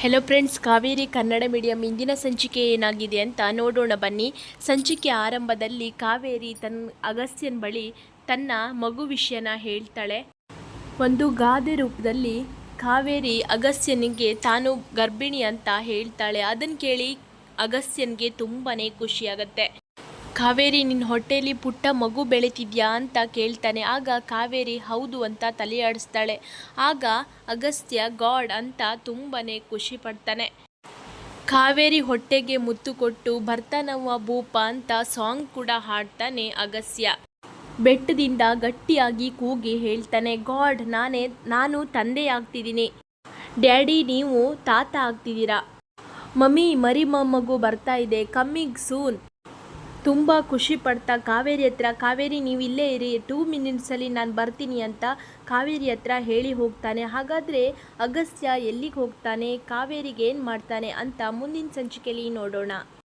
Hello friends Kaveri Kannada medium ಇಂದಿನ ಸಂಚಿಕೆ ಏನಾಗಿದೆ ಅಂತ ನೋಡೋಣ ಬನ್ನಿ. ಸಂಚಿಕೆ ಆರಂಭದಲ್ಲಿ ಕಾವೇರಿ ತನ್ನ ಅಗಸ್ತ್ಯನ ಬಳಿ ತನ್ನ ಮಗು ವಿಷಯನ ಹೇಳ್ತಾಳೆ. ಒಂದು ಗಾದೆ ರೂಪದಲ್ಲಿ ಕಾವೇರಿ ಅಗಸ್ತ್ಯನಿಗೆ ತಾನು ಗರ್ಭಿಣಿ ಅಂತ ಹೇಳ್ತಾಳೆ. ಅದನ್ನು ಕೇಳಿ ಅಗಸ್ತ್ಯನಿಗೆ ತುಂಬಾ ಖುಷಿಯಾಗತ್ತೆ. ಕಾವೇರಿ ನಿನ್ನ ಹೊಟ್ಟೆಯಲ್ಲಿ ಪುಟ್ಟ ಮಗು ಬೆಳೀತಿದ್ಯಾ ಅಂತ ಕೇಳ್ತಾನೆ. ಆಗ ಕಾವೇರಿ, ಹೌದು ಅಂತ ತಲೆಯಾಡಿಸ್ತಾಳೆ. ಆಗ ಅಗಸ್ತ್ಯ, ಗಾಡ್ ಅಂತ ತುಂಬಾ ಖುಷಿ ಪಡ್ತಾನೆ. ಕಾವೇರಿ ಹೊಟ್ಟೆಗೆ ಮುತ್ತು ಕೊಟ್ಟು, ಭರ್ತನವ್ವ ಭೂಪ ಅಂತ ಸಾಂಗ್ ಕೂಡ ಹಾಡ್ತಾನೆ ಅಗಸ್ತ್ಯ. ಬೆಟ್ಟದಿಂದ ಗಟ್ಟಿಯಾಗಿ ಕೂಗಿ ಹೇಳ್ತಾನೆ, ಗಾಡ್, ನಾನೇ, ನಾನು ತಂದೆ ಆಗ್ತಿದ್ದೀನಿ. ಡ್ಯಾಡಿ, ನೀವು ತಾತ ಆಗ್ತಿದ್ದೀರಾ. ಮಮ್ಮಿ ಮರಿ ಮೊಮ್ಮಗು ಬರ್ತಾ ಇದೆ. Coming soon. ತುಂಬ ಖುಷಿ ಪಡ್ತಾ, ಕಾವೇರಿ ಹತ್ರ, ಕಾವೇರಿ ನೀವು ಇಲ್ಲೇ ಇರಿ ಟೂ ಮಿನಿಟ್ಸಲ್ಲಿ ನಾನು ಬರ್ತೀನಿ ಅಂತ ಕಾವೇರಿ ಹತ್ರ ಹೇಳಿ ಹೋಗ್ತಾನೆ. ಹಾಗಾದರೆ ಅಗಸ್ತ್ಯ ಎಲ್ಲಿಗೆ ಹೋಗ್ತಾನೆ, ಕಾವೇರಿಗೆ ಏನು ಮಾಡ್ತಾನೆ ಅಂತ ಮುಂದಿನ ಸಂಚಿಕೆಯಲ್ಲಿ ನೋಡೋಣ.